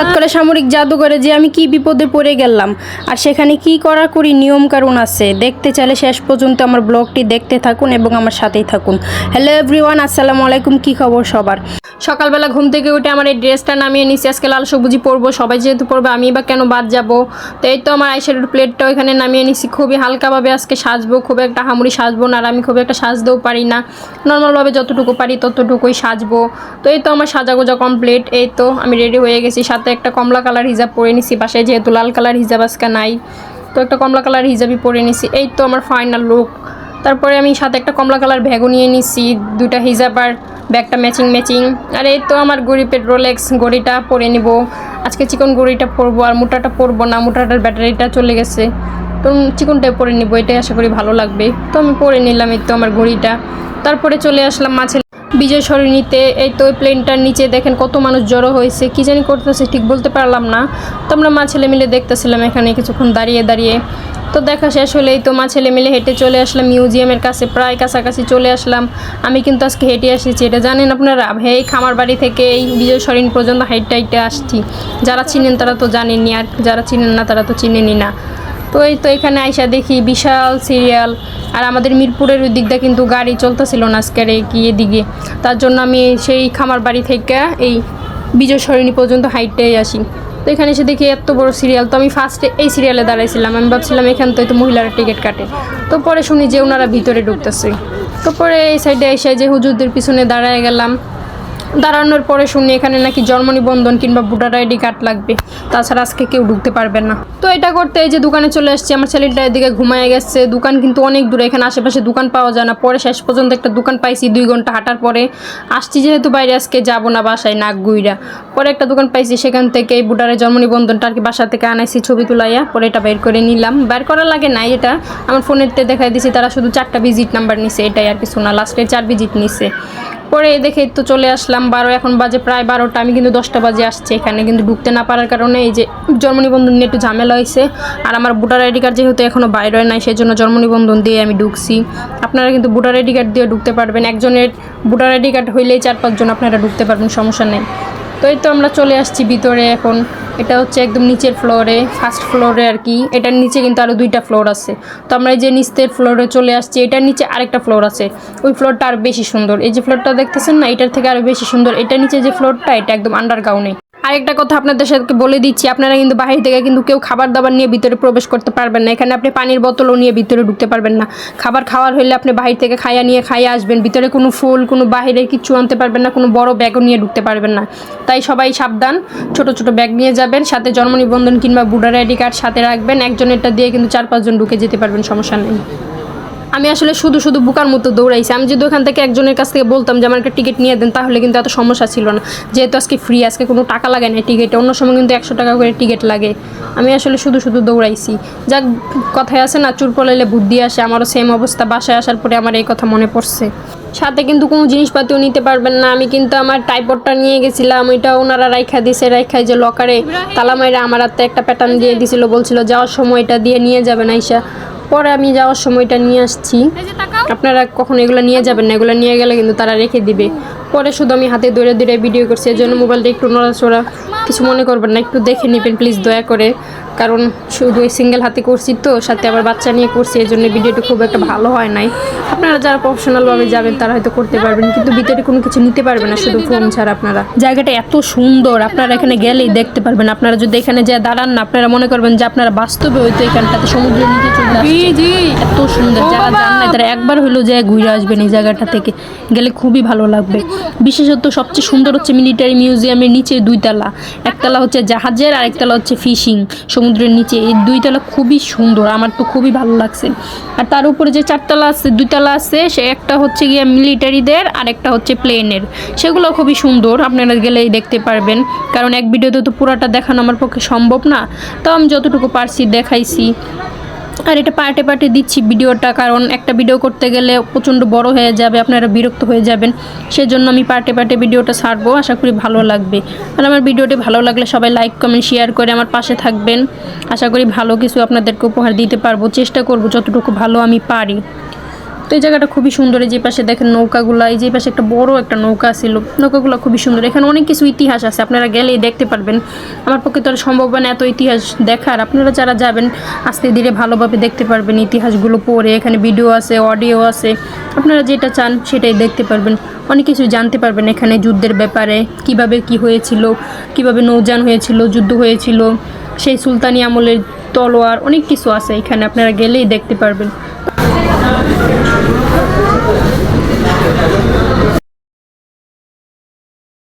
হঠাৎ করে সামরিক জাদুঘরে যে আমি কি বিপদে পড়ে গেলাম, আর সেখানে কি করা করি নিয়ম কারণ আছে, দেখতে চাইলে শেষ পর্যন্ত আমার ব্লগটি দেখতে থাকুন এবং আমার সাথেই থাকুন। হ্যালো এভরিওয়ান আসসালামু আলাইকুম, কি খবর সবার? সকালবেলা ঘুম থেকে উঠে আমার এই ড্রেসটা নামিয়ে নিচ্ছি আজকে লাল সবুজি পরবো, সবাই যেহেতু পরবে আমি বা কেন বাদ যাব? তো এই তো আমার আইশ্যাডোর প্লেটটাও এখানে নামিয়ে নিচ্ছি খুবই হালকাভাবে আজকে সাজবো, খুব একটা হামুড়ি সাজবো না, আর আমি খুব একটা সাজতেও পারি না। নর্মালভাবে যতটুকু পারি ততটুকুই সাজবো। তো এই তো আমার সাজাগোজা কমপ্লিট এই তো আমি রেডি হয়ে গেছি, সাথে একটা কমলা কালার হিজাব পরে নিছি, বাসায় যেহেতু লাল কালার হিজাব আজকে নাই, তো একটা কমলা কালার হিজাবই পরে নিছি। এই তো আমার ফাইনাল লুক তারপরে আমি সাথে একটা কমলা কালার ব্যাগও নিয়ে নিছি দুটা হিজাব আর ব্যাগটা ম্যাচিং ম্যাচিং আর এই তো আমার গড়ি পেট্রোলেক্স গড়িটা পরে নিব। আজকে চিকন গড়িটা পরবো আর মোটাটা পরবো না, মোটাটার ব্যাটারিটা চলে গেছে। তো চিকনটাই পরে নিব, এটাই আশা করি ভালো লাগবে। তো আমি পরে নিলাম এই তো আমার ঘড়িটা। তারপরে চলে আসলাম মাছের বিজয় সরণিতে এই তো ওই প্লেনটার নিচে দেখেন কত মানুষ জড়ো হয়েছে, কী জানি করতেছে, ঠিক বলতে পারলাম না। তো আমরা মা ছেলে মিলে দেখতেছিলাম এখানে কিছুক্ষণ দাঁড়িয়ে দাঁড়িয়ে। তো দেখা শেষ হলেই তো মা ছেলে মিলে হেঁটে চলে আসলাম মিউজিয়ামের কাছে, প্রায় কাছাকাছি চলে আসলাম। আমি কিন্তু আজকে হেঁটে এসেছি, এটা জানেন আপনারা? এই খামার বাড়ি থেকে এই বিজয় সরিণ পর্যন্ত হাইটে হাইটে আসছি। যারা চিনেন তারা তো জানেননি, আর যারা চিনেন না তারা তো চিনেনি না। তো এই তো এখানে আইসা দেখি বিশাল সিরিয়াল। আর আমাদের মিরপুরের ওই দিকটা কিন্তু গাড়ি চলতেছিল না আজকের কি এদিকে। তার জন্য আমি সেই খামার বাড়ি থেকে এই বিজয় সরণী পর্যন্ত হাইটটাই আসি। তো এখানে এসে দেখি এত বড় সিরিয়াল। তো আমি ফার্স্টে এই সিরিয়ালে দাঁড়াইছিলাম। আমি ভাবছিলাম এখান তো মহিলারা টিকিট কাটে। তো পরে শুনি যে ওনারা ভিতরে ঢুকতেছে। তো পরে এই সাইডে এসে যে হুজুরদের পিছনে দাঁড়ায় গেলাম। দাঁড়ানোর পরে শুনি এখানে নাকি জন্ম নিবন্ধন কিংবা ভোটার আইডি কার্ড লাগবে। তাছাড়া আজকে কেউ ঢুকতে পারবে না। তো এটা করতে এই যে দোকানে চলে আসছি, আমার ছেলেটা এদিকে ঘুমায় গেছে। দোকান কিন্তু অনেক দূরে, এখানে আশেপাশে দোকান পাওয়া যায় না। পরে শেষ পর্যন্ত একটা দোকান পাইছি দুই ঘণ্টা হাঁটার পরে। আসছি যেহেতু বাইরে, আজকে যাব না বাসায়, নাক গুইরা। পরে একটা দোকান পাইছি, সেখান থেকে এই ভোটারের জন্ম নিবন্ধনটা আর কি বাসা থেকে আনাইছি, ছবি তুলাইয়া। পরে এটা বের করে নিলাম। বের করার লাগে নাই এটা। আমার ফোনেরতে দেখাই দিছি, তারা শুধু চারটা ভিজিট নাম্বার নিছে, এটাই আর কিছু না। লাস্টে চার ভিজিট নিছে। পরে দেখে তো চলে আসলাম বারো, এখন বাজে প্রায় বারোটা, আমি কিন্তু দশটা বাজে আসছি এখানে কিন্তু ঢুকতে না পারার কারণে এই যে জন্ম নিবন্ধন নিয়ে একটু ঝামেলা হয়েছে। আর আমার ভোটার আইডি কার্ড যেহেতু এখনও বাইরে নাই সেই জন্য জন্ম নিবন্ধন দিয়ে আমি ঢুকছি। আপনারা কিন্তু ভোটার আইডি কার্ড দিয়ে ঢুকতে পারবেন। একজনের ভোটার আইডি কার্ড হইলেই চার পাঁচজন আপনারা ঢুকতে পারবেন, সমস্যা নেই। তো এই তো আমরা চলে আসছি ভিতরে এখন। এটা হচ্ছে একদম নিচের ফ্লোরে ফার্স্ট ফ্লোরে আর কি। এটার নিচে কিন্তু আরও দুইটা ফ্লোর আছে। তো আমরা এই যে নিচের ফ্লোরে চলে আসছি, এটার নিচে আরেকটা ফ্লোর আছে। ওই ফ্লোরটা আরও বেশি সুন্দর। এই যে ফ্লোরটা দেখতেছেন না, এটার থেকে আরও বেশি সুন্দর। এটার নিচে যে ফ্লোরটা এটা একদম আন্ডারগ্রাউন্ডে আরেকটা কথা আপনাদের সাথে বলে দিচ্ছি, আপনারা কিন্তু বাহির থেকে কিন্তু কেউ খাবার দাবার নিয়ে ভিতরে প্রবেশ করতে পারবেন না। এখানে আপনি পানির বোতলও নিয়ে ভিতরে ঢুকতে পারবেন না। খাবার খাওয়ার হলে আপনি বাহির থেকে খাইয়া নিয়ে খাইয়ে আসবেন, ভিতরে কোনো ফুল, কোনো বাহিরের কিছু আনতে পারবেন না, কোনো বড় ব্যাগও নিয়ে ঢুকতে পারবেন না। তাই সবাই সাবধান, ছোট ছোট ব্যাগ নিয়ে যাবেন, সাথে জন্ম নিবন্ধন কিংবা ভোটার আইডি কার্ড সাথে রাখবেন, একজনেরটা দিয়ে কিন্তু চার পাঁচজন ঢুকে যেতে পারবেন, সমস্যা নেই। আমি আসলে শুধু শুধু বুকার মতো দৌড়াইছি। আমি যদি ওখান থেকে একজনের কাছ থেকে বলতাম যে, আমার একটা টিকিট নিয়ে দেন, তাহলে কিন্তু এত সমস্যা ছিল না। যেহেতু আজকে ফ্রি আজকে কোনো টাকা লাগে না টিকিটে অন্য সময় কিন্তু একশো টাকা করে টিকিট লাগে। আমি আসলে শুধু শুধু দৌড়াইছি। যাক, কথায় আছে না চুর পলাইলে বুদ্ধি আসে। আমারও সেম অবস্থা। বাসায় আসার পরে আমার এই কথা মনে পড়ছে। সাথে কিন্তু কোনো জিনিসপাতিও নিতে পারবেন না। আমি কিন্তু আমার টাইপডটা নিয়ে গেছিলাম। ওইটা ওনারা রাইখা দিছে, রাইখায় যে লকারে তালা মাইরা আমার হাতে একটা প্যাটার্ন দিয়ে দিছিল। বলছিল, যাওয়ার সময় এটা দিয়ে নিয়ে যাবেন আইসা। পরে আমি যাওয়ার সময়টা নিয়ে আসছি। আপনারা কখন এগুলো নিয়ে যাবেন না এগুলো নিয়ে গেলে কিন্তু তারা রেখে দিবে। পরে শুধু আমি হাতে দৌড়ে দৌড়ে ভিডিও করছি এর জন্য মোবাইলটা একটু নড়াচড়া কিছু মনে করবেন না একটু দেখে নেবেন প্লিজ দয়া করে। কারণ শুধু ওই সিঙ্গেল হাতে করছি তো সাথে আবার বাচ্চা নিয়ে করছি এই জন্য ভিডিওটা খুব একটা ভালো হয় নাই। আপনারা যারা প্রফেশনালভাবে যাবেন তারা হয়তো করতে পারবেন কিন্তু ভিতরে কোনো কিছু নিতে পারবেন না শুধু ফোন ছাড়া আপনারা। জায়গাটা এত সুন্দর আপনারা এখানে গেলেই দেখতে পারবেন। আপনারা যদি এখানে যা দাঁড়ান না আপনারা মনে করবেন যে আপনারা বাস্তবে হয়তো এখানটাতে সমুদ্রের নিচে চলে এত সুন্দর যারা জান না তারা একবার হলেও যায় ঘুরে আসবেন এই জায়গাটা থেকে। গেলে খুবই ভালো লাগবে। বিশেষত সবচেয়ে সুন্দর হচ্ছে মিলিটারি মিউজিয়ামের নিচে দুইতলা একতলা হচ্ছে জাহাজের আর একতলা হচ্ছে ফিশিং সমুদ্রের নিচে এই দুইতলা খুবই সুন্দর, আমার তো খুবই ভালো লাগছে। আর তার উপরে যে চারতলা আছে, দুইতলা আছে, সে একটা হচ্ছে গিয়ে মিলিটারিদের, আর একটা হচ্ছে প্লেনের। সেগুলো খুবই সুন্দর, আপনারা গেলেই দেখতে পারবেন। কারণ এক ভিডিওতে তো পুরাটা দেখানো আমার পক্ষে সম্ভব না। তো আমি যতটুকু পারছি দেখাইছি। আর এটা পার্টে পার্টে দিচ্ছি ভিডিওটা, কারণ একটা ভিডিও করতে গেলে প্রচণ্ড বড় হয়ে যাবে, আপনারা বিরক্ত হয়ে যাবেন। সেজন্য আমি পার্টে পার্টে ভিডিওটা ছাড়বো, আশা করি ভালো লাগবে। আর আমার ভিডিওটি ভালো লাগলে সবাই লাইক কমেন্ট শেয়ার করে আমার পাশে থাকবেন। আশা করি ভালো কিছু আপনাদেরকে উপহার দিতে পারব, চেষ্টা করব যতটুকু ভালো আমি পারি। তো এই জায়গাটা খুবই সুন্দর। এই যে পাশে দেখেন নৌকাগুলো, এই যে পাশে একটা বড় একটা নৌকা ছিল। নৌকাগুলো খুবই সুন্দর। এখানে অনেক কিছু ইতিহাস আছে, আপনারা গেলেই দেখতে পারবেন। আমার পক্ষে তো আর সম্ভব না এত ইতিহাস দেখার। আপনারা যারা যাবেন, আস্তে ধীরে ভালোভাবে দেখতে পারবেন ইতিহাসগুলো পড়ে। এখানে ভিডিও আছে অডিও আছে। আপনারা যেটা চান সেটাই দেখতে পারবেন। অনেক কিছু জানতে পারবেন এখানে যুদ্ধের ব্যাপারে, কীভাবে কি হয়েছিল, কীভাবে নৌযান হয়েছিল, যুদ্ধ হয়েছিল। সেই সুলতানি আমলের তলোয়ার, অনেক কিছু আছে। এখানে আপনারা গেলেই দেখতে পারবেন। Thank you.